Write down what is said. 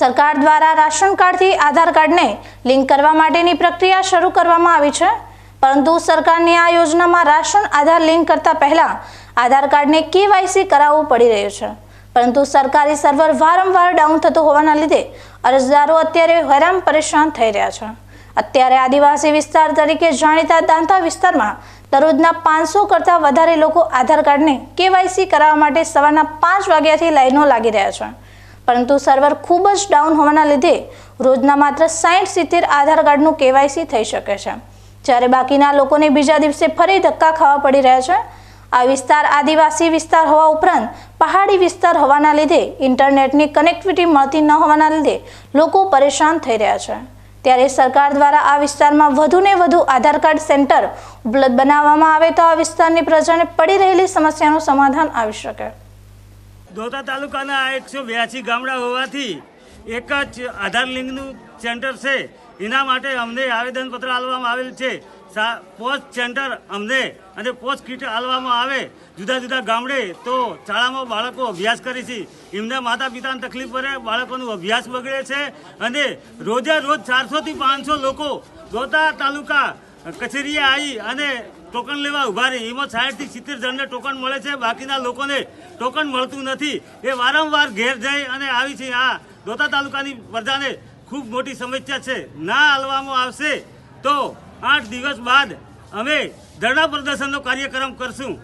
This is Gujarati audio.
સરકાર દ્વારા રાશન કાર્ડથી આધાર કાર્ડને લિંક કરવા માટેની પ્રક્રિયા શરૂ કરવામાં આવી છે. પરંતુ સરકારની આ યોજનામાં રાશન આધાર લિંક કરતા પહેલા આધાર કાર્ડને કેવાયસી કરાવવું પડી રહ્યું છે. પરંતુ સરકારી સર્વર વારંવાર ડાઉન થતું હોવાના લીધે અરજદારો અત્યારે હેરાન પરેશાન થઈ રહ્યા છે. અત્યારે આદિવાસી વિસ્તાર તરીકે જાણીતા દાંતા વિસ્તારમાં દરરોજના પાંચસો કરતાં વધારે લોકો આધાર કાર્ડને કેવાયસી કરાવવા માટે સવારના પાંચ વાગ્યાથી લાઈનો લાગી રહ્યા છે. પરંતુ સર્વર ખૂબ જ ડાઉન હોવાના લીધે રોજના માત્ર સાઠ સિત્તેર આધાર કાર્ડનું કેવાયસી થઈ શકે છે. જ્યારે બાકીના લોકોને બીજા દિવસે ફરી ધક્કા ખાવા પડી રહ્યા છે. આ વિસ્તાર આદિવાસી વિસ્તાર હોવા ઉપરાંત પહાડી વિસ્તાર હોવાના લીધે ઇન્ટરનેટની કનેક્ટિવિટી મળતી ન હોવાના લીધે લોકો પરેશાન થઈ રહ્યા છે. ત્યારે સરકાર દ્વારા આ વિસ્તારમાં વધુને વધુ આધાર કાર્ડ સેન્ટર ઉપલબ્ધ બનાવવામાં આવે તો આ વિસ્તારની પ્રજાને પડી રહેલી સમસ્યાનું સમાધાન આવી શકે. દોતા તાલુકાના એકસો બ્યાસી ગામડા હોવાથી એક જ આધાર લિંકનું સેન્ટર છે. એના માટે અમને આવેદનપત્ર આપવામાં આવેલ છે. પોસ્ટ સેન્ટર અમને અને પોસ્ટ કીટ આપવામાં આવે. જુદા જુદા ગામડે તો શાળામાં બાળકો અભ્યાસ કરે છે. એમના માતા પિતાને તકલીફ પડે, બાળકોનો અભ્યાસ બગડે છે અને રોજે રોજ ચારસોથી પાંચસો લોકો દોતા તાલુકા કચેરીએ આવી અને ટોકન લેવા ઊભા રહી. એમાં સાઠથી સિત્તેર જણને ટોકન મળે છે. બાકીના લોકોને ટોકન મળતું નથી. એ વારંવાર ઘેર જઈ અને આવી છે. આ દોતા તાલુકાની પ્રજાને ખૂબ મોટી સમસ્યા છે. ના હલવામાં આવશે તો આઠ દિવસ બાદ અમે ધરણા પ્રદર્શનનો કાર્યક્રમ કરશું.